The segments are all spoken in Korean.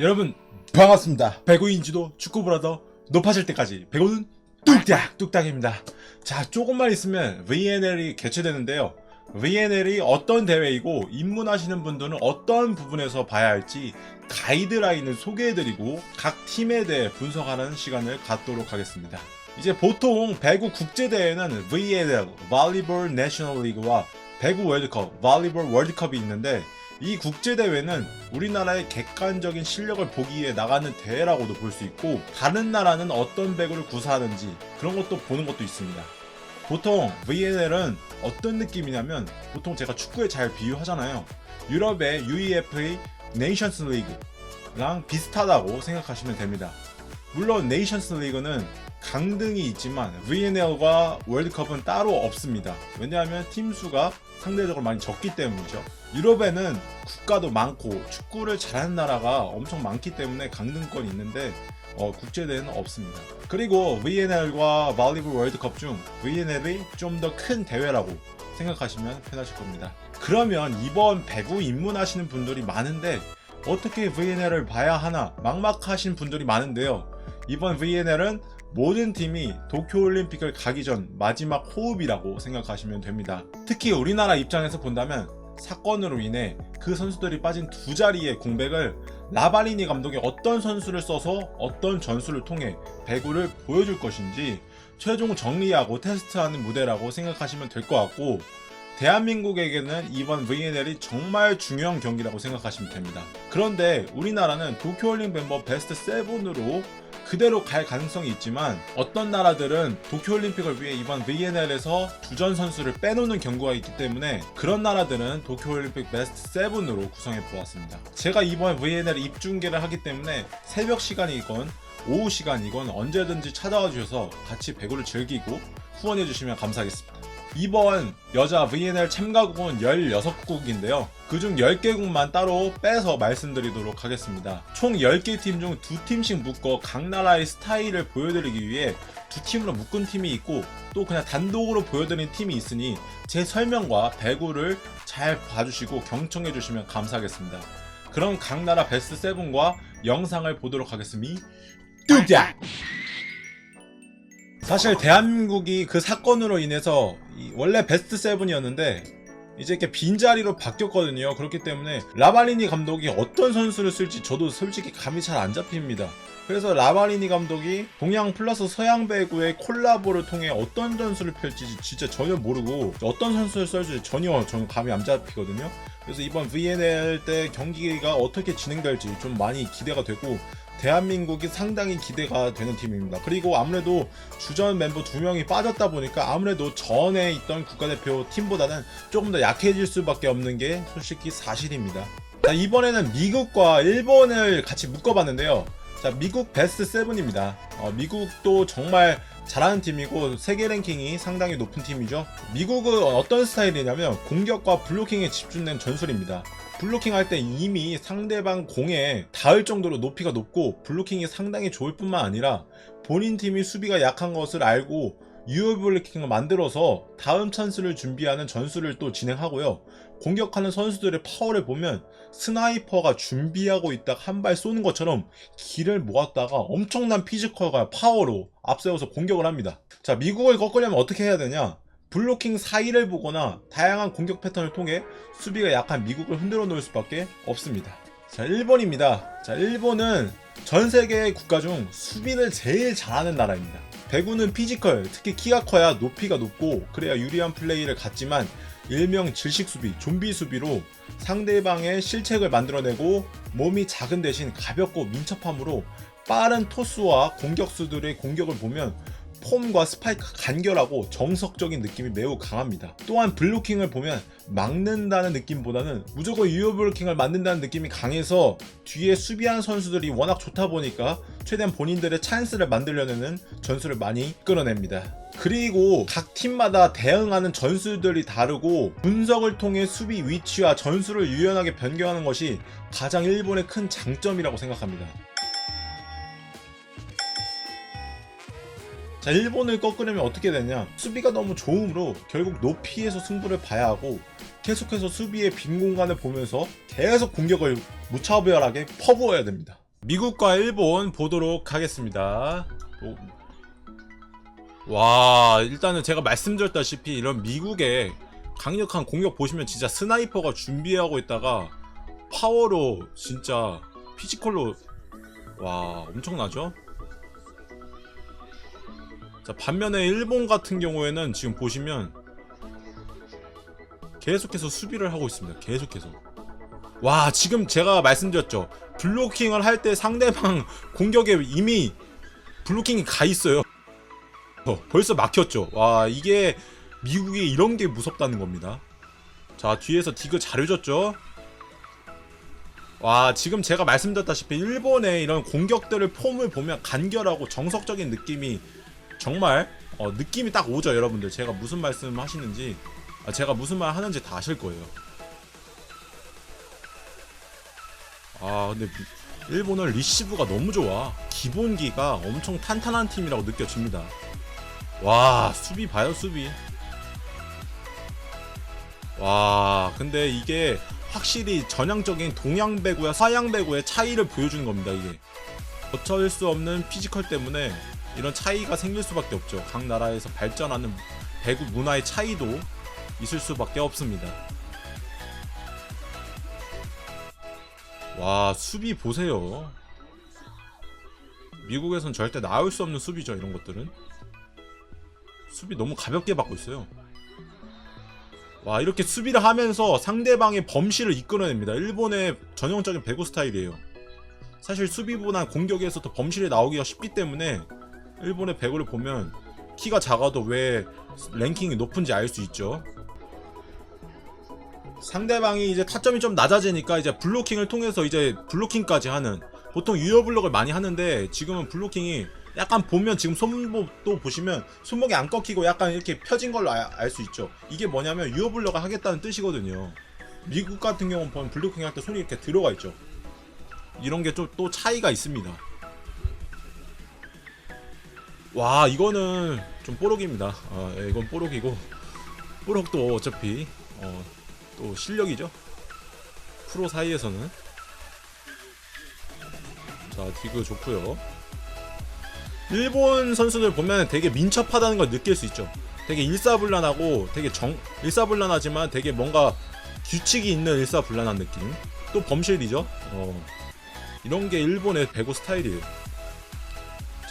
여러분 반갑습니다. 배구인지도 축구브라더 높아질 때까지 배구는 뚝딱 뚝딱입니다. 자 조금만 있으면 VNL이 개최되는데요. VNL이 어떤 대회이고 입문하시는 분들은 어떤 부분에서 봐야 할지 가이드라인을 소개해드리고 각 팀에 대해 분석하는 시간을 갖도록 하겠습니다. 이제 보통 배구 국제대회는 VNL, 발리볼 내셔널 리그와 배구 월드컵, 발리볼 월드컵이 있는데 이 국제대회는 우리나라의 객관적인 실력을 보기 위해 나가는 대회라고도 볼 수 있고 다른 나라는 어떤 배구를 구사하는지 그런 것도 보는 것도 있습니다. 보통 VNL은 어떤 느낌이냐면 보통 제가 축구에 잘 비유하잖아요. 유럽의 UEFA 네이션스 리그랑 비슷하다고 생각하시면 됩니다. 물론 네이션스 리그는 강등이 있지만 VNL과 월드컵은 따로 없습니다. 왜냐하면 팀 수가 상대적으로 많이 적기 때문이죠. 유럽에는 국가도 많고 축구를 잘하는 나라가 엄청 많기 때문에 강등권이 있는데 어, 국제대회는 없습니다. 그리고 VNL과 발리볼 월드컵 중 VNL이 좀 더 큰 대회라고 생각하시면 편하실 겁니다. 그러면 이번 배구 입문하시는 분들이 많은데 어떻게 VNL을 봐야 하나 막막하신 분들이 많은데요. 이번 VNL은 모든 팀이 도쿄올림픽을 가기 전 마지막 호흡이라고 생각하시면 됩니다. 특히 우리나라 입장에서 본다면 사건으로 인해 그 선수들이 빠진 두 자리의 공백을 라바리니 감독이 어떤 선수를 써서 어떤 전술을 통해 배구를 보여줄 것인지 최종 정리하고 테스트하는 무대라고 생각하시면 될 것 같고 대한민국에게는 이번 VNL이 정말 중요한 경기라고 생각하시면 됩니다. 그런데 우리나라는 도쿄올림픽 멤버 베스트 7으로 그대로 갈 가능성이 있지만 어떤 나라들은 도쿄올림픽을 위해 이번 VNL에서 주전 선수를 빼놓는 경우가 있기 때문에 그런 나라들은 도쿄올림픽 베스트 7으로 구성해 보았습니다. 제가 이번 VNL 입중계를 하기 때문에 새벽 시간이건 오후 시간이건 언제든지 찾아와 주셔서 같이 배구를 즐기고 후원해 주시면 감사하겠습니다. 이번 여자 VNL 참가국은 16국인데요. 그중 10개국만 따로 빼서 말씀드리도록 하겠습니다. 총 10개 팀 중 두 팀씩 묶어 각 나라의 스타일을 보여드리기 위해 두 팀으로 묶은 팀이 있고 또 그냥 단독으로 보여드리는 팀이 있으니 제 설명과 배구를 잘 봐주시고 경청해 주시면 감사하겠습니다. 그럼 각 나라 베스트 7과 영상을 보도록 하겠습니다. 뚜자! 사실 대한민국이 그 사건으로 인해서 이 원래 베스트 세븐이었는데 이제 이렇게 빈자리로 바뀌었거든요. 그렇기 때문에 라바리니 감독이 어떤 선수를 쓸지 저도 솔직히 감이 잘 안 잡힙니다. 그래서 라바리니 감독이 동양 플러스 서양 배구의 콜라보를 통해 어떤 전술을 펼칠지 진짜 전혀 모르고 어떤 선수를 쓸지 전혀 저는 감이 안 잡히거든요. 그래서 이번 VNL 때 경기가 어떻게 진행될지 좀 많이 기대가 되고 대한민국이 상당히 기대가 되는 팀입니다. 그리고 아무래도 주전 멤버 두 명이 빠졌다 보니까 아무래도 전에 있던 국가대표 팀보다는 조금 더 약해질 수밖에 없는 게 솔직히 사실입니다. 자, 이번에는 미국과 일본을 같이 묶어봤는데요. 자, 미국 베스트 7입니다. 어, 미국도 정말 잘하는 팀이고 세계 랭킹이 상당히 높은 팀이죠. 미국은 어떤 스타일이냐면 공격과 블로킹에 집중된 전술입니다. 블로킹 할 때 이미 상대방 공에 닿을 정도로 높이가 높고 블로킹이 상당히 좋을 뿐만 아니라 본인 팀이 수비가 약한 것을 알고 유효 블로킹을 만들어서 다음 찬스를 준비하는 전술을 또 진행하고요. 공격하는 선수들의 파워를 보면 스나이퍼가 준비하고 있다 한 발 쏘는 것처럼 길을 모았다가 엄청난 피지컬과 파워로 앞세워서 공격을 합니다. 자, 미국을 꺾으려면 어떻게 해야 되냐? 블로킹 사이를 보거나 다양한 공격 패턴을 통해 수비가 약한 미국을 흔들어 놓을 수밖에 없습니다. 자, 일본입니다. 자, 일본은 전 세계 국가 중 수비를 제일 잘하는 나라입니다. 배구는 피지컬, 특히 키가 커야 높이가 높고 그래야 유리한 플레이를 갖지만 일명 질식 수비, 좀비 수비로 상대방의 실책을 만들어내고 몸이 작은 대신 가볍고 민첩함으로 빠른 토스와 공격수들의 공격을 보면 폼과 스파이크 간결하고 정석적인 느낌이 매우 강합니다. 또한 블로킹을 보면 막는다는 느낌보다는 무조건 유효 블로킹을 만든다는 느낌이 강해서 뒤에 수비하는 선수들이 워낙 좋다 보니까 최대한 본인들의 찬스를 만들려는 전술을 많이 끌어냅니다. 그리고 각 팀마다 대응하는 전술들이 다르고 분석을 통해 수비 위치와 전술을 유연하게 변경하는 것이 가장 일본의 큰 장점이라고 생각합니다. 자, 일본을 꺾으려면 어떻게 되냐? 수비가 너무 좋으므로 결국 높이에서 승부를 봐야 하고 계속해서 수비의 빈 공간을 보면서 계속 공격을 무차별하게 퍼부어야 됩니다. 미국과 일본 보도록 하겠습니다. 오. 와, 일단은 제가 말씀드렸다시피 이런 미국의 강력한 공격 보시면 진짜 스나이퍼가 준비하고 있다가 파워로 진짜 피지컬로 와, 엄청나죠? 자, 반면에 일본 같은 경우에는 지금 보시면 계속해서 수비를 하고 있습니다. 계속해서. 와, 지금 제가 말씀드렸죠. 블로킹을 할 때 상대방 공격에 이미 블로킹이 가 있어요. 어, 벌써 막혔죠. 와, 이게 미국이 이런 게 무섭다는 겁니다. 자, 뒤에서 디그 잘 해줬죠. 와, 지금 제가 말씀드렸다시피 일본의 이런 공격들을 폼을 보면 간결하고 정석적인 느낌이 정말 어, 느낌이 딱 오죠, 여러분들. 제가 무슨 말씀 하시는지, 아, 제가 무슨 말 하는지 다 아실 거예요. 아 근데 미- 일본은 리시브가 너무 좋아 기본기가 엄청 탄탄한 팀이라고 느껴집니다 와 수비 봐요 수비 와 근데 이게 확실히 전형적인 동양 배구와 서양 배구의 차이를 보여주는 겁니다 이게 어쩔 수 없는 피지컬 때문에 이런 차이가 생길 수밖에 없죠. 각 나라에서 발전하는 배구 문화의 차이도 있을 수밖에 없습니다. 와 수비 보세요. 미국에선 절대 나올 수 없는 수비죠 이런 것들은. 수비 너무 가볍게 받고 있어요. 와 이렇게 수비를 하면서 상대방의 범실을 이끌어냅니다. 일본의 전형적인 배구 스타일이에요. 사실 수비보다 공격에서 더 범실이 나오기가 쉽기 때문에 일본의 배구를 보면 키가 작아도 왜 랭킹이 높은지 알 수 있죠 상대방이 이제 타점이 좀 낮아지니까 이제 블로킹을 통해서 이제 블로킹까지 하는 보통 유효 블록을 많이 하는데 지금은 블로킹이 약간 보면 지금 손목도 보시면 손목이 안 꺾이고 약간 이렇게 펴진 걸로 알 수 있죠. 이게 뭐냐면 유효 블록을 하겠다는 뜻이거든요. 미국 같은 경우는 보면 블로킹 할 때 손이 이렇게 들어가 있죠. 이런 게 좀 또 차이가 있습니다. 와 이거는 좀 뽀록입니다. 어, 예, 이건 뽀록이고 뽀록도 어차피 어, 또 실력이죠. 프로 사이에서는 자 디그 좋고요. 일본 선수들 보면 되게 민첩하다는 걸 느낄 수 있죠. 되게 일사불란하고 되게 정 일사불란하지만 되게 뭔가 규칙이 있는 일사불란한 느낌. 또 범실이죠. 어. 이런 게 일본의 배구 스타일이에요.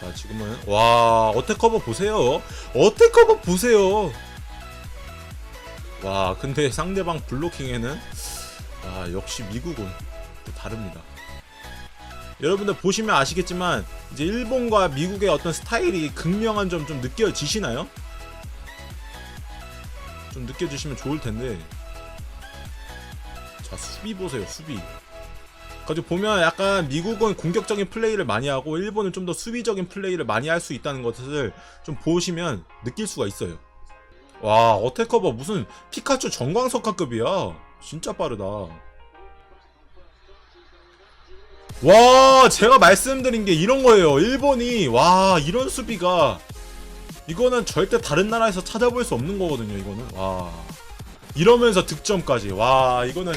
자 지금은 와 어택 커버 보세요. 어택 커버 보세요. 와 근데 상대방 블로킹에는 아 역시 미국은 또 다릅니다 여러분들 보시면 아시겠지만 이제 일본과 미국의 어떤 스타일이 극명한 점 좀 느껴지시나요? 좀 느껴지시면 좋을 텐데 자 수비 보세요 수비 가지고 보면 약간 미국은 공격적인 플레이를 많이 하고 일본은 좀 더 수비적인 플레이를 많이 할 수 있다는 것을 좀 보시면 느낄 수가 있어요. 와 어택커버 무슨 피카츄 정광석화급이야. 진짜 빠르다. 와 제가 말씀드린 게 이런 거예요. 일본이 와 이런 수비가 이거는 절대 다른 나라에서 찾아볼 수 없는 거거든요 이거는. 와. 이러면서 득점까지. 와 이거는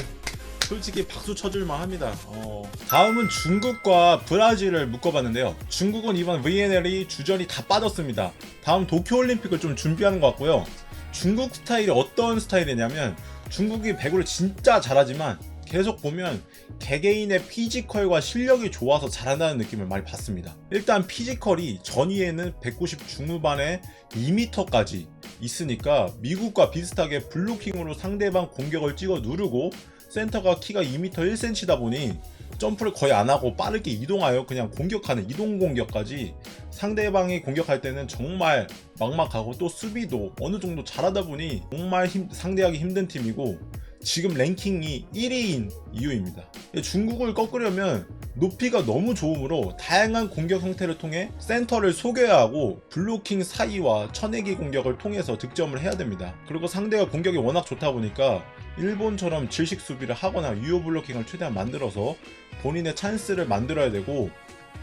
솔직히 박수 쳐줄만 합니다 어. 다음은 중국과 브라질을 묶어봤는데요 중국은 이번 VNL이 주전이 다 빠졌습니다 다음 도쿄올림픽을 좀 준비하는 것 같고요 중국 스타일이 어떤 스타일이냐면 중국이 배구를 진짜 잘하지만 계속 보면 개개인의 피지컬과 실력이 좋아서 잘한다는 느낌을 많이 받습니다. 일단 피지컬이 전위에는 190 중후반에 2m까지 있으니까 미국과 비슷하게 블로킹으로 상대방 공격을 찍어 누르고 센터가 키가 2m 1cm다 보니 점프를 거의 안 하고 빠르게 이동하여 그냥 공격하는 이동 공격까지 상대방이 공격할 때는 정말 막막하고 또 수비도 어느 정도 잘하다 보니 정말 힘- 상대하기 힘든 팀이고 지금 랭킹이 1위인 이유입니다. 중국을 꺾으려면 높이가 너무 좋으므로 다양한 공격 형태를 통해 센터를 속여야 하고 블로킹 사이와 쳐내기 공격을 통해서 득점을 해야 됩니다. 그리고 상대가 공격이 워낙 좋다 보니까 일본처럼 질식 수비를 하거나 유효 블로킹을 최대한 만들어서 본인의 찬스를 만들어야 되고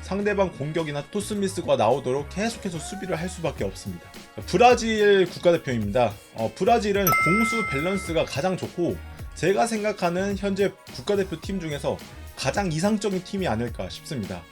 상대방 공격이나 토스미스가 나오도록 계속해서 수비를 할 수밖에 없습니다. 브라질 국가대표입니다. 어, 브라질은 공수 밸런스가 가장 좋고 제가 생각하는 현재 국가대표 팀 중에서 가장 이상적인 팀이 아닐까 싶습니다.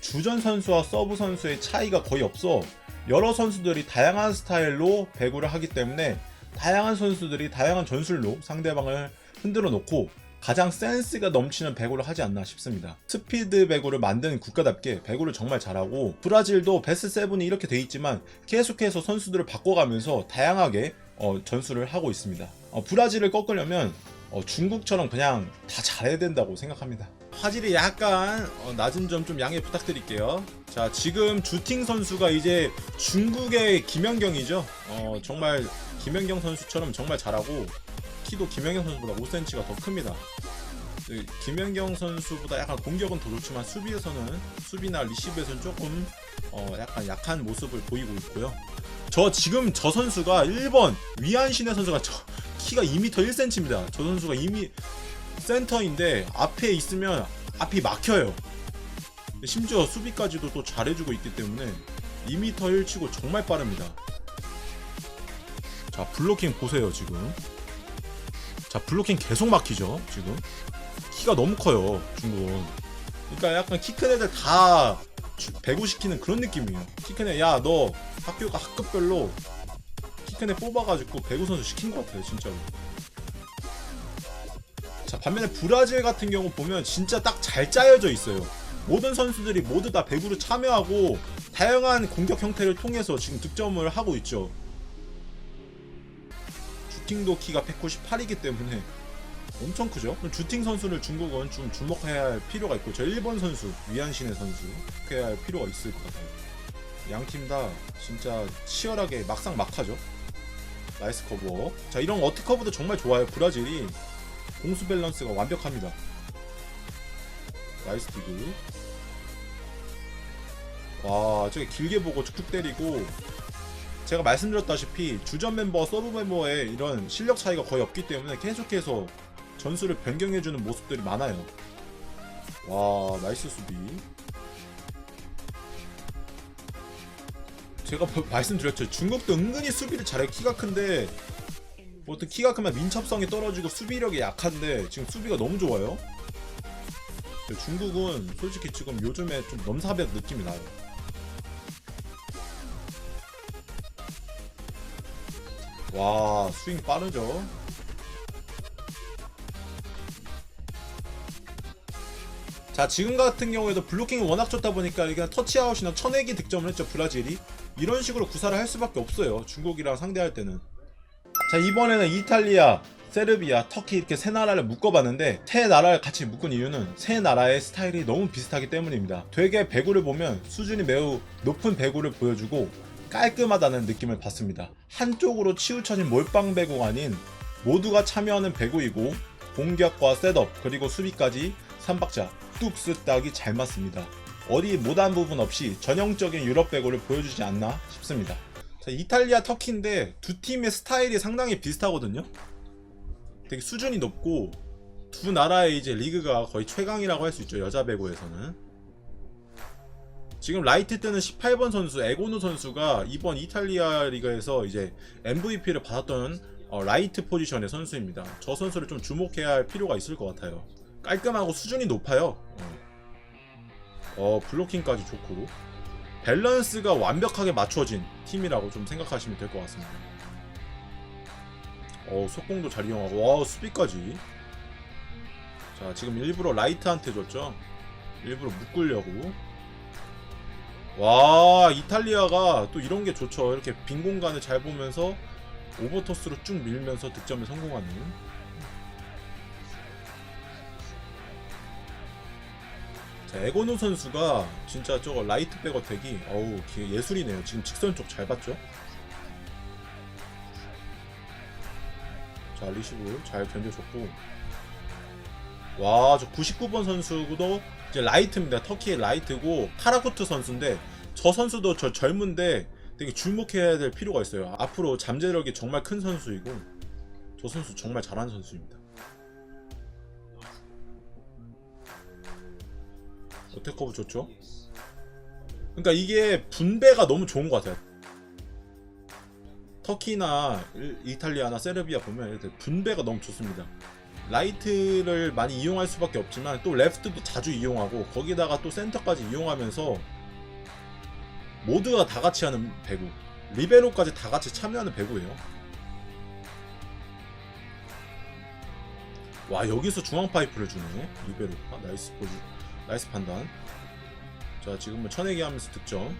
주전 선수와 서브 선수의 차이가 거의 없어 여러 선수들이 다양한 스타일로 배구를 하기 때문에 다양한 선수들이 다양한 전술로 상대방을 흔들어 놓고 가장 센스가 넘치는 배구를 하지 않나 싶습니다. 스피드 배구를 만든 국가답게 배구를 정말 잘하고 브라질도 베스트 세븐이 이렇게 돼 있지만 계속해서 선수들을 바꿔가면서 다양하게 어, 전술을 하고 있습니다. 어, 브라질을 꺾으려면 어, 중국처럼 그냥 다 잘해야 된다고 생각합니다. 화질이 약간 어, 낮은 점 좀 양해 부탁드릴게요. 자, 지금 주팅 선수가 이제 중국의 김연경이죠. 어, 정말 김연경 선수처럼 정말 잘하고 키도 김연경 선수보다 5cm가 더 큽니다. 그 김연경 선수보다 약간 공격은 더 좋지만 수비에서는 수비나 리시브에서는 조금 어, 약간 약한 모습을 보이고 있고요. 저 지금 저 선수가 1번 위안신의 선수가 저 키가 2m 1cm입니다. 저 선수가 이미 센터인데 앞에 있으면 앞이 막혀요. 심지어 수비까지도 또 잘해주고 있기 때문에 2m 1 치고 정말 빠릅니다. 자 블로킹 보세요 지금. 자 블로킹 계속 막히죠 지금. 키가 너무 커요 중국은. 그러니까 약간 키 큰 애들 다 주- 배구시키는 그런 느낌이에요. 키 큰 애, 야 너 학교가 학급별로 키 큰 애 뽑아가지고 배구 선수 시킨 것 같아요 진짜로. 자 반면에 브라질 같은 경우 보면 진짜 딱 잘 짜여져 있어요. 모든 선수들이 모두 다 배구를 참여하고 다양한 공격 형태를 통해서 지금 득점을 하고 있죠. 주팅도 키가 198이기 때문에 엄청 크죠. 주팅 선수를 중국은 좀 주목해야 할 필요가 있고 저 일본 선수 위안신의 선수 해야 할 필요가 있을 것 같아요. 양 팀 다 진짜 치열하게 막상 막하죠. 나이스 커버. 자 이런 어트 커브도 정말 좋아요. 브라질이 공수 밸런스가 완벽합니다. 나이스 디그. 와, 저게 길게 보고 툭툭 때리고 제가 말씀드렸다시피 주전 멤버와 서브 멤버의 이런 실력 차이가 거의 없기 때문에 계속해서 전술을 변경해주는 모습들이 많아요. 와, 나이스 수비. 제가 뭐- 말씀드렸죠. 중국도 은근히 수비를 잘해. 키가 큰데 보통 키가 크면 민첩성이 떨어지고 수비력이 약한데 지금 수비가 너무 좋아요. 중국은 솔직히 지금 요즘에 좀 넘사벽 느낌이 나요. 와 스윙 빠르죠. 자 지금 같은 경우에도 블로킹이 워낙 좋다 보니까 그냥 터치아웃이나 쳐내기 득점을 했죠 브라질이 이런 식으로 구사를 할 수밖에 없어요 중국이랑 상대할 때는 자 이번에는 이탈리아, 세르비아, 터키 이렇게 세 나라를 묶어봤는데 세 나라를 같이 묶은 이유는 세 나라의 스타일이 너무 비슷하기 때문입니다. 되게 배구를 보면 수준이 매우 높은 배구를 보여주고 깔끔하다는 느낌을 받습니다. 한쪽으로 치우쳐진 몰빵 배구가 아닌 모두가 참여하는 배구이고 공격과 셋업 그리고 수비까지 3박자 뚝 쓰딱이 잘 맞습니다. 어디 못한 부분 없이 전형적인 유럽 배구를 보여주지 않나 싶습니다. 자, 이탈리아 터키인데 두 팀의 스타일이 상당히 비슷하거든요. 되게 수준이 높고 두 나라의 이제 리그가 거의 최강이라고 할 수 있죠 여자 배구에서는. 지금 라이트 뜨는 18번 선수 에고누 선수가 이번 이탈리아 리그에서 이제 MVP를 받았던 어, 라이트 포지션의 선수입니다. 저 선수를 좀 주목해야 할 필요가 있을 것 같아요. 깔끔하고 수준이 높아요. 어, 어, 블로킹까지 좋고 밸런스가 완벽하게 맞춰진 팀이라고 좀 생각하시면 될 것 같습니다. 어, 속공도 잘 이용하고, 와, 수비까지. 자, 지금 일부러 라이트한테 줬죠? 일부러 묶으려고. 와, 이탈리아가 또 이런 게 좋죠. 이렇게 빈 공간을 잘 보면서 오버토스로 쭉 밀면서 득점에 성공하는. 자, 에고노 선수가 진짜 저거 라이트 백어택이 어우 기- 예술이네요. 지금 직선 쪽 잘 봤죠? 자 리시브 잘 견뎌줬고 와 저 99번 선수도 이제 라이트입니다. 터키의 라이트고 카라쿠트 선수인데 저 선수도 저 젊은데 되게 주목해야 될 필요가 있어요. 앞으로 잠재력이 정말 큰 선수이고 저 선수 정말 잘하는 선수입니다. 어택커브 좋죠? 그러니까 이게 분배가 너무 좋은 것 같아요. 터키나 일- 이탈리아나 세르비아 보면 분배가 너무 좋습니다. 라이트를 많이 이용할 수밖에 없지만 또 레프트도 자주 이용하고 거기다가 또 센터까지 이용하면서 모두가 다 같이 하는 배구. 리베로까지 다 같이 참여하는 배구예요. 와 여기서 중앙 파이프를 주네. 리베로가. 나이스 포즈 나이스 판단. 자 지금은 쳐내기 하면서 득점.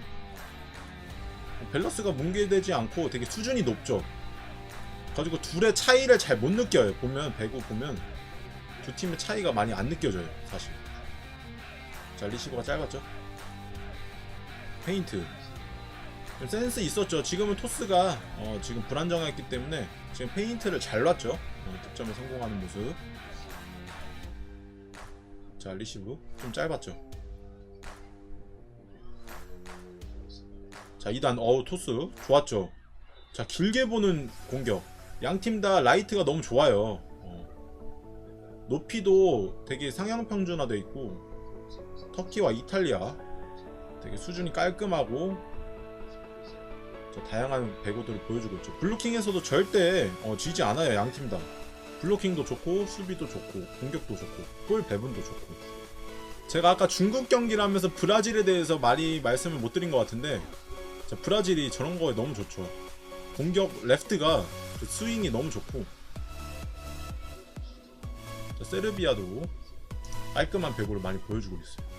밸런스가 뭉개되지 않고 되게 수준이 높죠 가지고 둘의 차이를 잘 못 느껴요. 보면 배구 보면 두 팀의 차이가 많이 안 느껴져요. 사실. 자 리시버가 짧았죠. 페인트. 좀 센스 있었죠. 지금은 토스가 어, 지금 불안정했기 때문에 지금 페인트를 잘 놨죠. 어, 득점에 성공하는 모습. 자 리시브 좀 짧았죠. 자 2단 어우 토스 좋았죠. 자 길게 보는 공격. 양팀 다 라이트가 너무 좋아요. 어. 높이도 되게 상향 평준화돼 있고 터키와 이탈리아 되게 수준이 깔끔하고 저 다양한 배구들을 보여주고 있죠. 블루킹에서도 절대 어, 지지 않아요. 양팀 다. 블로킹도 좋고 수비도 좋고 공격도 좋고 골 배분도 좋고 제가 아까 중국 경기를 하면서 브라질에 대해서 많이 말씀을 못 드린 것 같은데 자, 브라질이 저런 거에 너무 좋죠. 공격 레프트가 그 스윙이 너무 좋고 자, 세르비아도 깔끔한 배구를 많이 보여주고 있어요.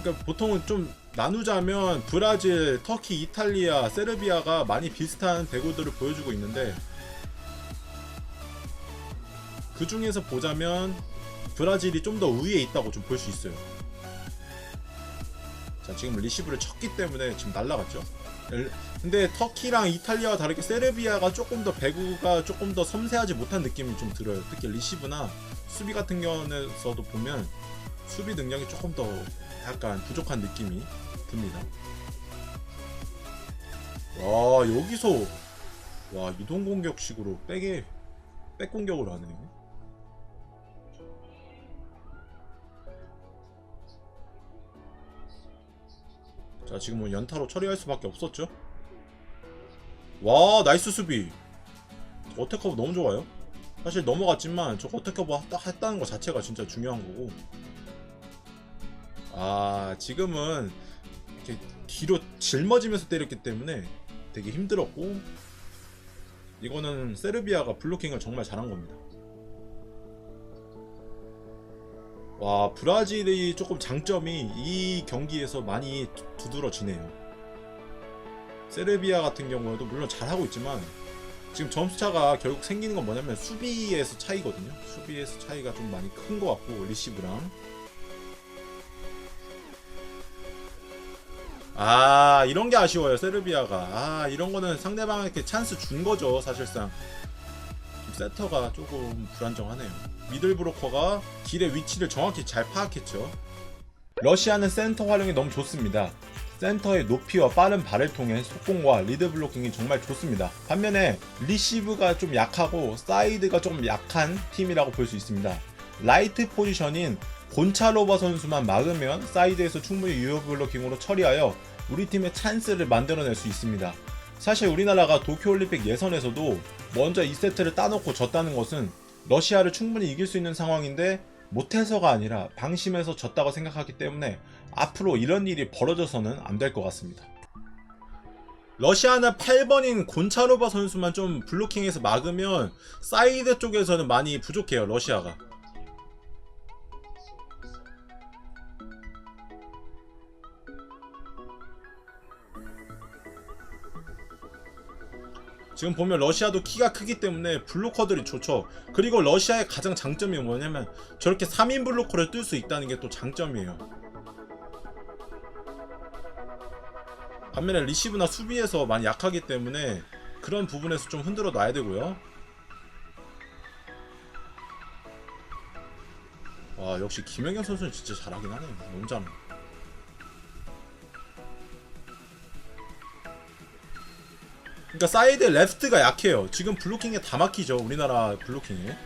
그러니까 보통은 좀 나누자면 브라질, 터키, 이탈리아, 세르비아가 많이 비슷한 배구들을 보여주고 있는데 그 중에서 보자면 브라질이 좀 더 우위에 있다고 좀 볼 수 있어요. 자 지금 리시브를 쳤기 때문에 지금 날라갔죠. 근데 터키랑 이탈리아와 다르게 세르비아가 조금 더 배구가 조금 더 섬세하지 못한 느낌이 좀 들어요. 특히 리시브나 수비 같은 경우에서도 보면 수비 능력이 조금 더 약간 부족한 느낌이 듭니다. 와 여기서 와 이동 공격식으로 백에 백 공격을 하네요. 자 지금 뭐 연타로 처리할 수밖에 없었죠. 와 나이스 수비. 어택커브 너무 좋아요. 사실 넘어갔지만 저 어택커브 했다는 것 자체가 진짜 중요한 거고. 아 지금은 이렇게 뒤로 짊어지면서 때렸기 때문에 되게 힘들었고 이거는 세르비아가 블로킹을 정말 잘한 겁니다. 와 브라질이 조금 장점이 이 경기에서 많이 두- 두드러지네요. 세르비아 같은 경우에도 물론 잘하고 있지만 지금 점수차가 결국 생기는 건 뭐냐면 수비에서 차이거든요. 수비에서 차이가 좀 많이 큰 것 같고 리시브랑 아 이런 게 아쉬워요 세르비아가 아 이런 거는 상대방에게 찬스 준 거죠 사실상 좀 세터가 조금 불안정하네요. 미들 브로커가 길의 위치를 정확히 잘 파악했죠. 러시아는 센터 활용이 너무 좋습니다. 센터의 높이와 빠른 발을 통해 속공과 리드 블로킹이 정말 좋습니다. 반면에 리시브가 좀 약하고 사이드가 좀 약한 팀이라고 볼 수 있습니다. 라이트 포지션인 곤차로바 선수만 막으면 사이드에서 충분히 유효 블로킹으로 처리하여 우리 팀의 찬스를 만들어낼 수 있습니다. 사실 우리나라가 도쿄올림픽 예선에서도 먼저 2세트를 따놓고 졌다는 것은 러시아를 충분히 이길 수 있는 상황인데 못해서가 아니라 방심해서 졌다고 생각하기 때문에 앞으로 이런 일이 벌어져서는 안 될 것 같습니다. 러시아는 8번인 곤차로바 선수만 좀 블로킹해서 막으면 사이드 쪽에서는 많이 부족해요 러시아가. 지금 보면 러시아도 키가 크기 때문에 블로커들이 좋죠. 그리고 러시아의 가장 장점이 뭐냐면 저렇게 3인 블로커를 뜰 수 있다는 게 또 장점이에요. 반면에 리시브나 수비에서 많이 약하기 때문에 그런 부분에서 좀 흔들어 놔야 되고요. 와 역시 김연경 선수는 진짜 잘하긴 하네요. 너무. 그러니까 사이드 레프트가 약해요. 지금 블로킹에 다 막히죠. 우리나라 블로킹에.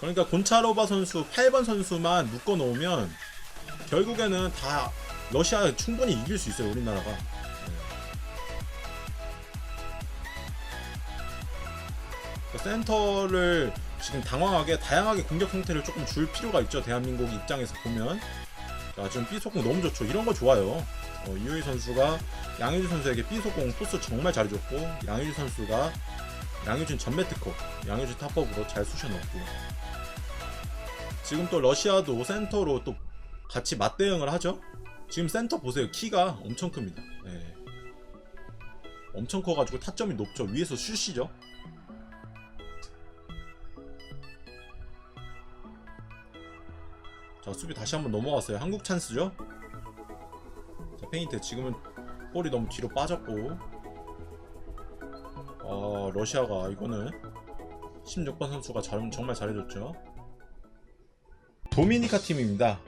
그러니까 곤차로바 선수 8번 선수만 묶어 놓으면 결국에는 다 러시아 충분히 이길 수 있어요. 우리나라가. 센터를 지금 당황하게 다양하게 공격 형태를 조금 줄 필요가 있죠. 대한민국 입장에서 보면. 자, 지금 B속공 너무 좋죠. 이런 거 좋아요. 어, 이효희 선수가 양효준 선수에게 B속공 토스 정말 잘해줬고 양효준 선수가 양효준 전매 특허, 양효준 탑업으로 잘 쑤셔넣고 지금 또 러시아도 센터로 또 같이 맞대응을 하죠. 지금 센터 보세요. 키가 엄청 큽니다. 예. 엄청 커가지고 타점이 높죠. 위에서 슛이죠. 자 수비 다시 한번 넘어갔어요. 한국 찬스죠. 자 페인트 지금은 볼이 너무 뒤로 빠졌고 아 러시아가 이거는 16번 선수가 잘, 정말 잘해줬죠. 도미니카 팀입니다.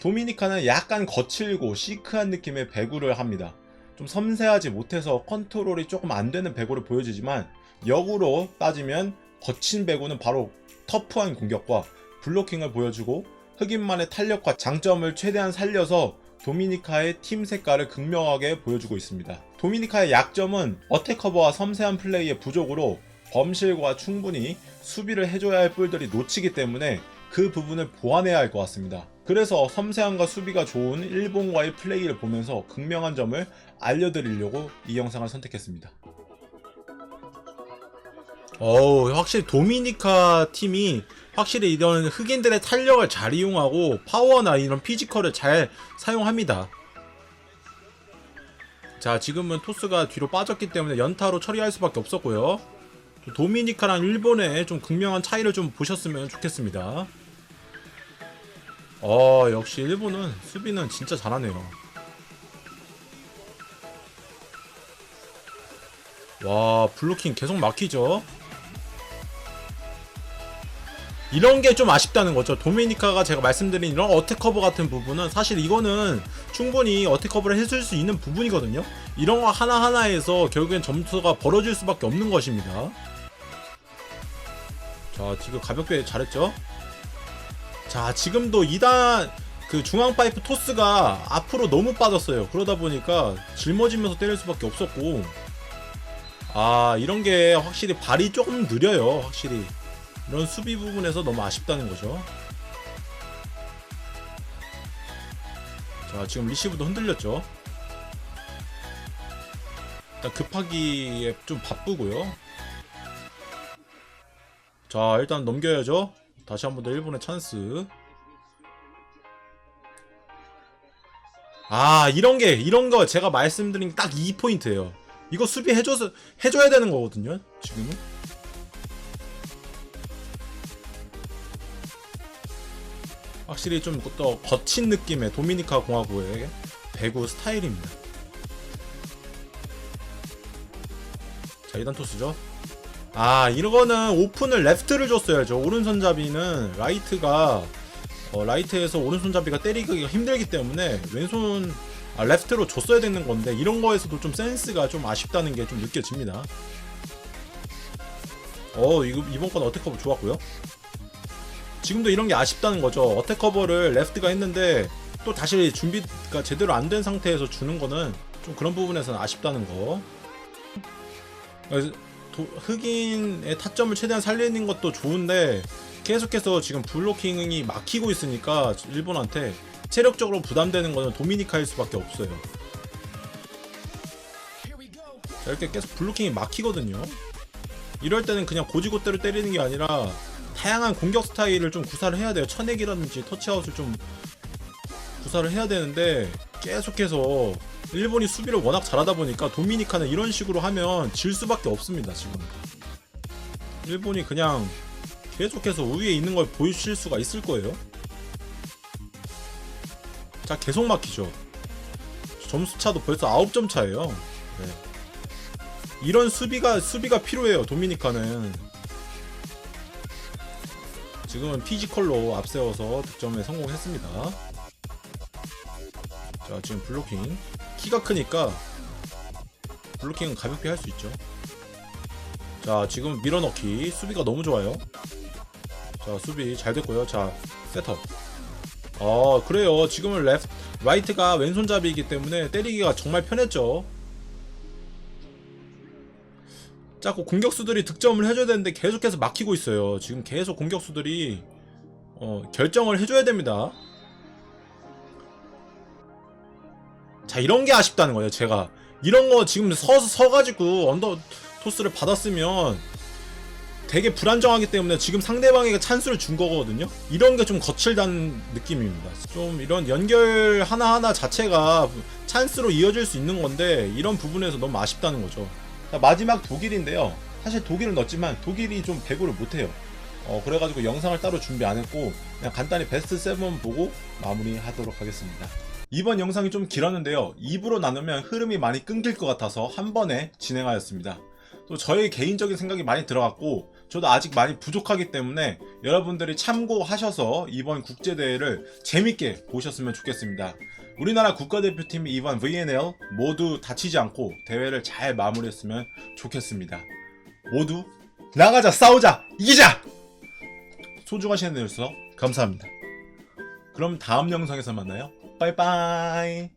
도미니카는 약간 거칠고 시크한 느낌의 배구를 합니다. 좀 섬세하지 못해서 컨트롤이 조금 안 되는 배구를 보여주지만 역으로 따지면 거친 배구는 바로 터프한 공격과 블로킹을 보여주고 흑인만의 탄력과 장점을 최대한 살려서 도미니카의 팀 색깔을 극명하게 보여주고 있습니다. 도미니카의 약점은 어택 커버와 섬세한 플레이의 부족으로 범실과 충분히 수비를 해줘야 할 볼들이 놓치기 때문에 그 부분을 보완해야 할 것 같습니다. 그래서 섬세함과 수비가 좋은 일본과의 플레이를 보면서 극명한 점을 알려드리려고 이 영상을 선택했습니다. 어우, 확실히 도미니카 팀이 확실히 이런 흑인들의 탄력을 잘 이용하고 파워나 이런 피지컬을 잘 사용합니다. 자, 지금은 토스가 뒤로 빠졌기 때문에 연타로 처리할 수밖에 없었고요. 또 도미니카랑 일본의 좀 극명한 차이를 좀 보셨으면 좋겠습니다. 어, 역시 일본은 수비는 진짜 잘하네요. 와, 블로킹 계속 막히죠? 이런 게 좀 아쉽다는 거죠. 도미니카가 제가 말씀드린 이런 어택 커버 같은 부분은 사실 이거는 충분히 어택 커버를 해줄 수 있는 부분이거든요. 이런 거 하나하나에서 결국엔 점수가 벌어질 수밖에 없는 것입니다. 자, 지금 가볍게 잘했죠? 자, 지금도 2단 그 중앙 파이프 토스가 앞으로 너무 빠졌어요. 그러다 보니까 짊어지면서 때릴 수밖에 없었고 아, 이런 게 확실히 발이 조금 느려요. 확실히. 이런 수비 부분에서 너무 아쉽다는 거죠. 자, 지금 리시브도 흔들렸죠. 일단 급하기에 좀 바쁘고요. 자, 일단 넘겨야죠. 다시 한 번 더 일본의 찬스. 아, 이런 게, 이런 거 제가 말씀드린 딱 이 포인트예요. 이거 수비 해줘서, 해줘야 되는 거거든요, 지금은. 확실히 좀 더 거친 느낌의 도미니카 공화국의 배구 스타일입니다. 자, 2단 토스죠. 아, 이거는 오픈을 레프트를 줬어야죠. 오른손잡이는 라이트가 어, 라이트에서 오른손잡이가 때리기가 힘들기 때문에 왼손 아, 레프트로 줬어야 되는 건데 이런 거에서도 좀 센스가 좀 아쉽다는 게 좀 느껴집니다. 어, 이거 이번 건 어택커버 좋았고요. 지금도 이런 게 아쉽다는 거죠. 어택 커버를 레프트가 했는데 또 다시 준비가 제대로 안 된 상태에서 주는 거는 좀 그런 부분에서는 아쉽다는 거. 흑인의 타점을 최대한 살리는 것도 좋은데 계속해서 지금 블로킹이 막히고 있으니까 일본한테 체력적으로 부담되는 거는 도미니카일 수밖에 없어요. 자, 이렇게 계속 블로킹이 막히거든요. 이럴 때는 그냥 고지고대로 때리는 게 아니라 다양한 공격 스타일을 좀 구사를 해야 돼요. 천액이라든지 터치아웃을 좀 구사를 해야 되는데 계속해서 일본이 수비를 워낙 잘하다 보니까 도미니카는 이런 식으로 하면 질 수밖에 없습니다. 지금 일본이 그냥 계속해서 우위에 있는 걸 보여주실 수가 있을 거예요. 자 계속 막히죠. 점수 차도 벌써 9점 차예요. 네. 이런 수비가 수비가 필요해요. 도미니카는 지금은 피지컬로 앞세워서 득점에 성공했습니다. 자, 지금 블로킹. 키가 크니까 블로킹은 가볍게 할 수 있죠. 자, 지금 밀어넣기. 수비가 너무 좋아요. 자, 수비 잘 됐고요. 자, 세터. 어, 그래요. 지금은 레프, 라이트가 왼손잡이이기 때문에 때리기가 정말 편했죠. 자꾸 공격수들이 득점을 해줘야 되는데 계속해서 막히고 있어요. 지금 계속 공격수들이 어, 결정을 해줘야 됩니다. 자 이런 게 아쉽다는 거예요. 제가 이런 거 지금 서 서가지고 언더 토스를 받았으면 되게 불안정하기 때문에 지금 상대방에게 찬스를 준 거거든요. 이런 게 좀 거칠다는 느낌입니다. 좀 이런 연결 하나하나 자체가 찬스로 이어질 수 있는 건데 이런 부분에서 너무 아쉽다는 거죠. 자, 마지막 독일인데요. 사실 독일은 넣었지만 독일이 좀 배구를 못해요. 어, 그래가지고 영상을 따로 준비 안 했고 그냥 간단히 베스트 7 보고 마무리하도록 하겠습니다. 이번 영상이 좀 길었는데요. 2부로 나누면 흐름이 많이 끊길 것 같아서 한 번에 진행하였습니다. 또 저의 개인적인 생각이 많이 들어갔고 저도 아직 많이 부족하기 때문에 여러분들이 참고하셔서 이번 국제대회를 재밌게 보셨으면 좋겠습니다. 우리나라 국가대표팀이 이번 VNL 모두 다치지 않고 대회를 잘 마무리했으면 좋겠습니다. 모두 나가자 싸우자 이기자 소중한 시간 내주셔서 감사합니다. 그럼 다음 영상에서 만나요. 빠이빠이